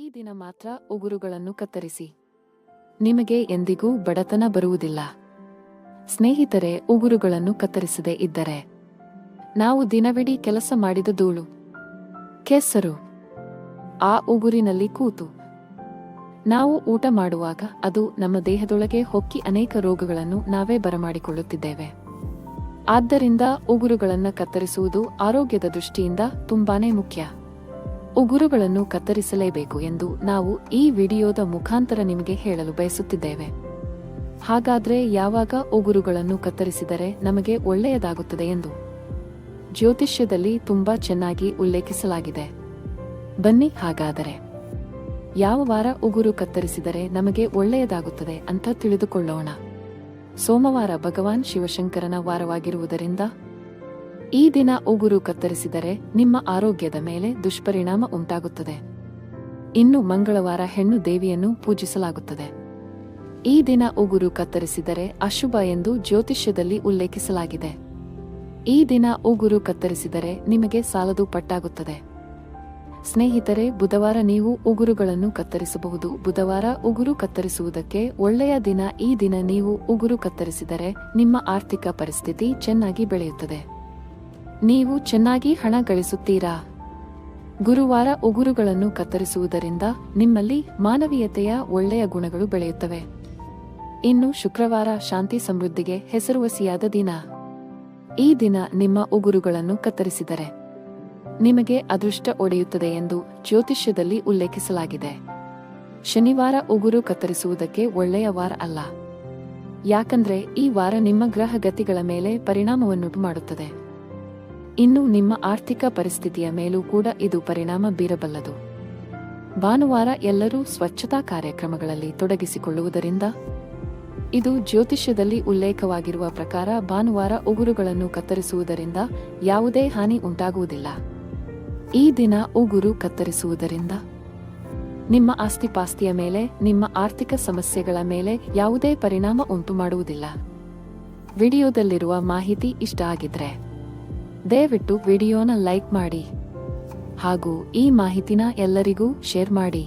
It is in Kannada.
ಈ ದಿನ ಮಾತ್ರ ಉಗುರುಗಳನ್ನು ಕತ್ತರಿಸಿ. ನಿಮಗೆ ಎಂದಿಗೂ ಬಡತನ ಬರುವುದಿಲ್ಲ. ಸ್ನೇಹಿತರೆ, ಉಗುರುಗಳನ್ನು ಕತ್ತರಿಸದೇ ಇದ್ದರೆ. ನಾವು ದಿನವಿಡೀ ಕೆಲಸ ಮಾಡಿದ ಧೂಳು. ಕೆಸರು. ಆ ಉಗುರಿನಲ್ಲಿ ಕೂತು. ನಾವು ಊಟ ಮಾಡುವಾಗ ಅದು ನಮ್ಮ ದೇಹದೊಳಗೆ ಹೊಕ್ಕಿ ಅನೇಕ ರೋಗಗಳನ್ನು ನಾವೇ ಬರಮಾಡಿಕೊಳ್ಳುತ್ತಿದ್ದೇವೆ. ಆದ್ದರಿಂದ ಉಗುರುಗಳನ್ನು ಕತ್ತರಿಸುವುದು ಆರೋಗ್ಯದ ದೃಷ್ಟಿಯಿಂದ ತುಂಬಾನೇ ಮುಖ್ಯ. ಉಗುರುಗಳನ್ನು ಕತ್ತರಿಸಲೇಬೇಕು ಎಂದು ನಾವು ಈ ವಿಡಿಯೋದ ಮುಖಾಂತರ ನಿಮಗೆ ಹೇಳಲು ಬಯಸುತ್ತಿದ್ದೇವೆ. ಹಾಗಾದ್ರೆ ಯಾವಾಗ ಉಗುರುಗಳನ್ನು ಕತ್ತರಿಸಿದರೆ ನಮಗೆ ಒಳ್ಳೆಯದಾಗುತ್ತದೆ ಎಂದು? ಜ್ಯೋತಿಷ್ಯದಲ್ಲಿ ತುಂಬಾ ಚೆನ್ನಾಗಿ ಉಲ್ಲೇಖಿಸಲಾಗಿದೆ. ಬನ್ನಿ ಹಾಗಾದರೆ. ಯಾವ ವಾರ ಉಗುರು ಕತ್ತರಿಸಿದರೆ ನಮಗೆ ಒಳ್ಳೆಯದಾಗುತ್ತದೆ ಅಂತ ತಿಳಿದುಕೊಳ್ಳೋಣ. ಸೋಮವಾರ ಭಗವಾನ್ ಶಿವಶಂಕರನ ವಾರವಾಗಿರುವುದರಿಂದ ಈ ದಿನ ಉಗುರು ಕತ್ತರಿಸಿದರೆ ನಿಮ್ಮ ಆರೋಗ್ಯದ ಮೇಲೆ ದುಷ್ಪರಿಣಾಮ ಉಂಟಾಗುತ್ತದೆ. ಇನ್ನು ಮಂಗಳವಾರ ಹೆಣ್ಣು ದೇವಿಯನ್ನು ಪೂಜಿಸಲಾಗುತ್ತದೆ. ಈ ದಿನ ಉಗುರು ಕತ್ತರಿಸಿದರೆ ಅಶುಭ ಎಂದು ಜ್ಯೋತಿಷ್ಯದಲ್ಲಿ ಉಲ್ಲೇಖಿಸಲಾಗಿದೆ. ಈ ದಿನ ಉಗುರು ಕತ್ತರಿಸಿದರೆ ನಿಮಗೆ ಸಾಲದು ಪಟ್ಟಾಗುತ್ತದೆ. ಸ್ನೇಹಿತರೆ, ಬುಧವಾರ ನೀವು ಉಗುರುಗಳನ್ನು ಕತ್ತರಿಸಬಹುದು. ಬುಧವಾರ ಉಗುರು ಕತ್ತರಿಸುವುದಕ್ಕೆ ಒಳ್ಳೆಯ ದಿನ ಈ ದಿನ ನೀವು ಉಗುರು ಕತ್ತರಿಸಿದರೆ ನಿಮ್ಮ ಆರ್ಥಿಕ ಪರಿಸ್ಥಿತಿ ಚೆನ್ನಾಗಿ ಬೆಳೆಯುತ್ತದೆ. ನೀವು ಚೆನ್ನಾಗಿ ಹಣ ಗಳಿಸುತ್ತೀರಾ? ಗುರುವಾರ ಉಗುರುಗಳನ್ನು ಕತ್ತರಿಸುವುದರಿಂದ ನಿಮ್ಮಲ್ಲಿ ಮಾನವೀಯತೆಯ ಒಳ್ಳೆಯ ಗುಣಗಳು ಬೆಳೆಯುತ್ತವೆ. ಇನ್ನು ಶುಕ್ರವಾರ ಶಾಂತಿ ಸಮೃದ್ಧಿಗೆ ಹೆಸರುವಾಸಿಯಾದ ದಿನ. ಈ ದಿನ ನಿಮ್ಮ ಉಗುರುಗಳನ್ನು ಕತ್ತರಿಸಿದರೆ ನಿಮಗೆ ಅದೃಷ್ಟ ಒಡೆಯುತ್ತದೆ ಎಂದು ಜ್ಯೋತಿಷ್ಯದಲ್ಲಿ ಉಲ್ಲೇಖಿಸಲಾಗಿದೆ. ಶನಿವಾರ ಉಗುರು ಕತ್ತರಿಸುವುದಕ್ಕೆ ಒಳ್ಳೆಯ ವಾರ ಅಲ್ಲ. ಯಾಕಂದ್ರೆ ಈ ವಾರ ನಿಮ್ಮ ಗ್ರಹ ಗತಿಗಳ ಮೇಲೆ ಪರಿಣಾಮವನ್ನುಂಟು ಮಾಡುತ್ತದೆ ಇನ್ನು ನಿಮ್ಮ ಆರ್ಥಿಕ ಪರಿಸ್ಥಿತಿಯ ಮೇಲೂ ಕೂಡ ಇದು ಪರಿಣಾಮ ಬೀರಬಲ್ಲದು. ಭಾನುವಾರ ಎಲ್ಲರೂ ಸ್ವಚ್ಛತಾ ಕಾರ್ಯಕ್ರಮಗಳಲ್ಲಿ ತೊಡಗಿಸಿಕೊಳ್ಳುವುದರಿಂದ ಇದು ಜ್ಯೋತಿಷ್ಯದಲ್ಲಿ ಉಲ್ಲೇಖವಾಗಿರುವ ಪ್ರಕಾರ ಭಾನುವಾರ ಉಗುರುಗಳನ್ನು ಕತ್ತರಿಸುವುದರಿಂದ ಯಾವುದೇ ಹಾನಿ ಉಂಟಾಗುವುದಿಲ್ಲ. ಈ ದಿನ ಉಗುರು ಕತ್ತರಿಸುವುದರಿಂದ ನಿಮ್ಮ ಆಸ್ತಿಪಾಸ್ತಿಯ ಮೇಲೆ, ನಿಮ್ಮ ಆರ್ಥಿಕ ಸಮಸ್ಯೆಗಳ ಮೇಲೆ ಯಾವುದೇ ಪರಿಣಾಮ ಉಂಟು ಮಾಡುವುದಿಲ್ಲ ವಿಡಿಯೋದಲ್ಲಿರುವ ಮಾಹಿತಿ ಇಷ್ಟ ಆಗಿದ್ರೆ. ದಯವಿಟ್ಟು ವಿಡಿಯೋನ ಲೈಕ್ ಮಾಡಿ ಹಾಗೂ ಈ ಮಾಹಿತಿನ ಎಲ್ಲರಿಗೂ ಶೇರ್ ಮಾಡಿ.